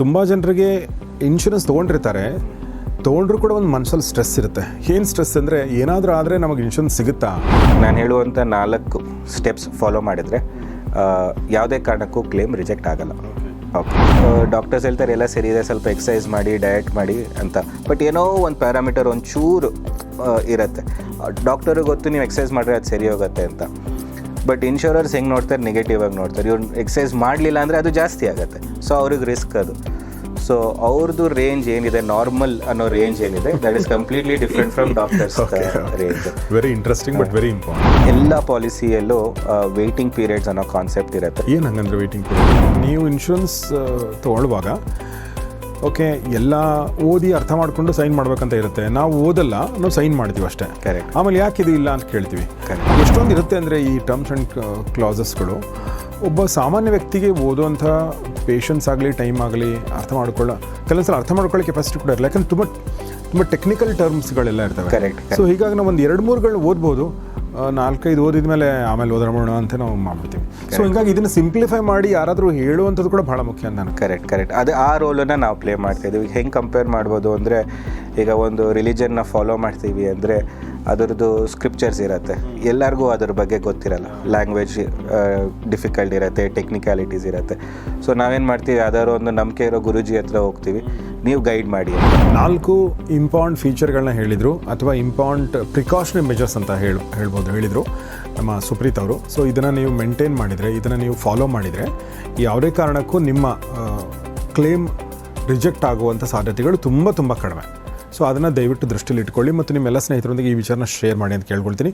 ತುಂಬ ಜನರಿಗೆ ಇನ್ಶೂರೆನ್ಸ್ ತೊಗೊಂಡಿರ್ತಾರೆ. ತೊಗೊಂಡ್ರು ಕೂಡ ಒಂದು ಮನಸ್ಸಲ್ಲಿ ಸ್ಟ್ರೆಸ್ ಇರುತ್ತೆ. ಏನು ಸ್ಟ್ರೆಸ್ ಅಂದರೆ ಏನಾದರೂ ಆದರೆ ನಮಗೆ ಇನ್ಶೂರೆನ್ಸ್ ಸಿಗುತ್ತಾ? ನಾನು ಹೇಳುವಂಥ ನಾಲ್ಕು ಸ್ಟೆಪ್ಸ್ ಫಾಲೋ ಮಾಡಿದರೆ ಯಾವುದೇ ಕಾರಣಕ್ಕೂ ಕ್ಲೇಮ್ ರಿಜೆಕ್ಟ್ ಆಗಲ್ಲ. ಓಕೆ ಡಾಕ್ಟರ್ಸ್ ಹೇಳ್ತಾರೆ, ಎಲ್ಲ ಸರಿ ಇದೆ, ಸ್ವಲ್ಪ ಎಕ್ಸಸೈಸ್ ಮಾಡಿ ಡಯಟ್ ಮಾಡಿ ಅಂತ. ಬಟ್ ಏನೋ ಒಂದು ಪ್ಯಾರಾಮೀಟರ್ ಒಂಚೂರು ಚೂರು ಇರುತ್ತೆ. ಡಾಕ್ಟರಿಗೆ ಗೊತ್ತು, ನೀವು ಎಕ್ಸಸೈಸ್ ಮಾಡಿದ್ರೆ ಅದು ಸರಿ ಹೋಗುತ್ತೆ ಅಂತ. ಬಟ್ ಇನ್ಶೂರರ್ಸ್ ಹೆಂಗೆ ನೋಡ್ತಾರೆ? ನೆಗೆಟಿವ್ ಆಗಿ ನೋಡ್ತಾರೆ. ಇವ್ರು ಎಕ್ಸಸೈಸ್ ಮಾಡಲಿಲ್ಲ ಅಂದರೆ ಅದು ಜಾಸ್ತಿ ಆಗುತ್ತೆ. ಸೊ ಅವ್ರಿಗೆ ರಿಸ್ಕ್ ಅದು. ಸೊ ಅವ್ರದ್ದು ರೇಂಜ್ ಏನಿದೆ? ನಾರ್ಮಲ್ ಅನ್ನೋ ರೇಂಜ್ ಏನಿದೆ? That is completely different from doctors range very interesting but very important ಎಲ್ಲ ಪಾಲಿಸಿಯಲ್ಲೂ ವೆಯ್ಟಿಂಗ್ ಪೀರಿಯಡ್ಸ್ ಅನ್ನೋ ಕಾನ್ಸೆಪ್ಟ್ ಇರುತ್ತೆ. ಏನು ಹಂಗಂದ್ರೆ ವೇಟಿಂಗ್ ನೀವು ಇನ್ಶೂರೆನ್ಸ್ ತೊಗೊಳ್ಳುವಾಗ ಓಕೆ ಎಲ್ಲ ಓದಿ ಅರ್ಥ ಮಾಡಿಕೊಂಡು ಸೈನ್ ಮಾಡ್ಬೇಕಂತ ಇರುತ್ತೆ. ನಾವು ಓದಲ್ಲ ನಾವು ಸೈನ್ ಮಾಡ್ತೀವಿ ಅಷ್ಟೇ. ಕರೆಕ್ಟ್ ಆಮೇಲೆ ಯಾಕೆ ಇದು ಇಲ್ಲ ಅಂತ ಕೇಳ್ತೀವಿ. ಕರೆಕ್ಟ್ ಎಷ್ಟೊಂದು ಇರುತ್ತೆ ಅಂದರೆ ಈ ಟರ್ಮ್ಸ್ ಆ್ಯಂಡ್ ಕ್ಲಾಸಸ್ಗಳು ಒಬ್ಬ ಸಾಮಾನ್ಯ ವ್ಯಕ್ತಿಗೆ ಓದುವಂಥ ಪೇಷನ್ಸ್ ಆಗಲಿ ಟೈಮ್ ಆಗಲಿ ಅರ್ಥ ಮಾಡ್ಕೊಳ್ಳೋ ಕೆಲವೊಂದ್ಸಲ ಅರ್ಥ ಮಾಡ್ಕೊಳ್ಳೋ ಕೆಪಾಸಿಟಿ ಕೂಡ ಇರಲ್ಲ. ಯಾಕಂದ್ರೆ ತುಂಬ ತುಂಬ ಟೆಕ್ನಿಕಲ್ ಟರ್ಮ್ಸ್ಗಳೆಲ್ಲ ಇರ್ತವೆ. ಕರೆಕ್ಟ್ ಸೊ ಹೀಗಾಗಿ ನಾವು ಒಂದು ಎರಡು ಮೂರುಗಳು ಓದ್ಬೋದು. ನಾಲ್ಕೈದು ಓದಿದ ಮೇಲೆ ಆಮೇಲೆ ಓದೋಣ ಅಂತ ನಾವು ಮಾಡ್ಬಿಡ್ತೀವಿ. ಸೊ ಹಿಂಗಾಗಿ ಇದನ್ನು ಸಿಂಪ್ಲಿಫೈ ಮಾಡಿ ಯಾರಾದರೂ ಹೇಳುವಂಥದ್ದು ಕೂಡ ಭಾಳ ಮುಖ್ಯ ಅಂತ ನಾನು ಕರೆಕ್ಟ್ ಕರೆಕ್ಟ್ ಅದು ಆ ರೋಲನ್ನು ನಾವು ಪ್ಲೇ ಮಾಡ್ತಾ ಇದೀವಿ. ಹೆಂಗೆ ಕಂಪೇರ್ ಮಾಡ್ಬೋದು ಅಂದರೆ ಈಗ ಒಂದು ರಿಲಿಜನ್ನ ಫಾಲೋ ಮಾಡ್ತೀವಿ ಅಂದರೆ ಅದರದ್ದು ಸ್ಕ್ರಿಪ್ಚರ್ಸ್ ಇರುತ್ತೆ. ಎಲ್ಲರಿಗೂ ಅದ್ರ ಬಗ್ಗೆ ಗೊತ್ತಿರಲ್ಲ. ಲ್ಯಾಂಗ್ವೇಜ್ ಡಿಫಿಕಲ್ಟ್ ಇರುತ್ತೆ ಟೆಕ್ನಿಕ್ಯಾಲಿಟೀಸ್ ಇರುತ್ತೆ. ಸೊ ನಾವೇನು ಮಾಡ್ತೀವಿ, ಯಾವ್ದಾದ್ರು ಒಂದು ನಂಬಿಕೆ ಇರೋ ಗುರುಜಿ ಹತ್ರ ಹೋಗ್ತೀವಿ. ನೀವು ಗೈಡ್ ಮಾಡಿ ನಾಲ್ಕು ಇಂಪಾರ್ಟೆಂಟ್ ಫೀಚರ್ಗಳನ್ನ ಹೇಳಿದರು, ಅಥವಾ ಇಂಪಾರ್ಟೆಂಟ್ ಪ್ರಿಕಾಷನರಿ ಮೆಜರ್ಸ್ ಅಂತ ಹೇಳಿ, ಹೇಳ್ಬೋದು, ಹೇಳಿದರು ನಮ್ಮ ಸುಪ್ರೀತ್ ಅವರು. ಸೊ ಇದನ್ನು ನೀವು ಮೇಂಟೈನ್ ಮಾಡಿದರೆ, ಇದನ್ನು ನೀವು ಫಾಲೋ ಮಾಡಿದರೆ ಯಾವುದೇ ಕಾರಣಕ್ಕೂ ನಿಮ್ಮ ಕ್ಲೇಮ್ ರಿಜೆಕ್ಟ್ ಆಗುವಂಥ ಸಾಧ್ಯತೆಗಳು ತುಂಬ ತುಂಬ ಕಡಿಮೆ. ಸೊ ಅದನ್ನು ದಯವಿಟ್ಟು ದೃಷ್ಟಿಯಲ್ಲಿ ಇಟ್ಕೊಳ್ಳಿ ಮತ್ತು ನಿಮ್ಮೆಲ್ಲ ಸ್ನೇಹಿತರೊಂದಿಗೆ ಈ ವಿಚಾರನ ಶೇರ್ ಮಾಡಿ ಅಂತ ಕೇಳ್ಕೊಳ್ತೀನಿ.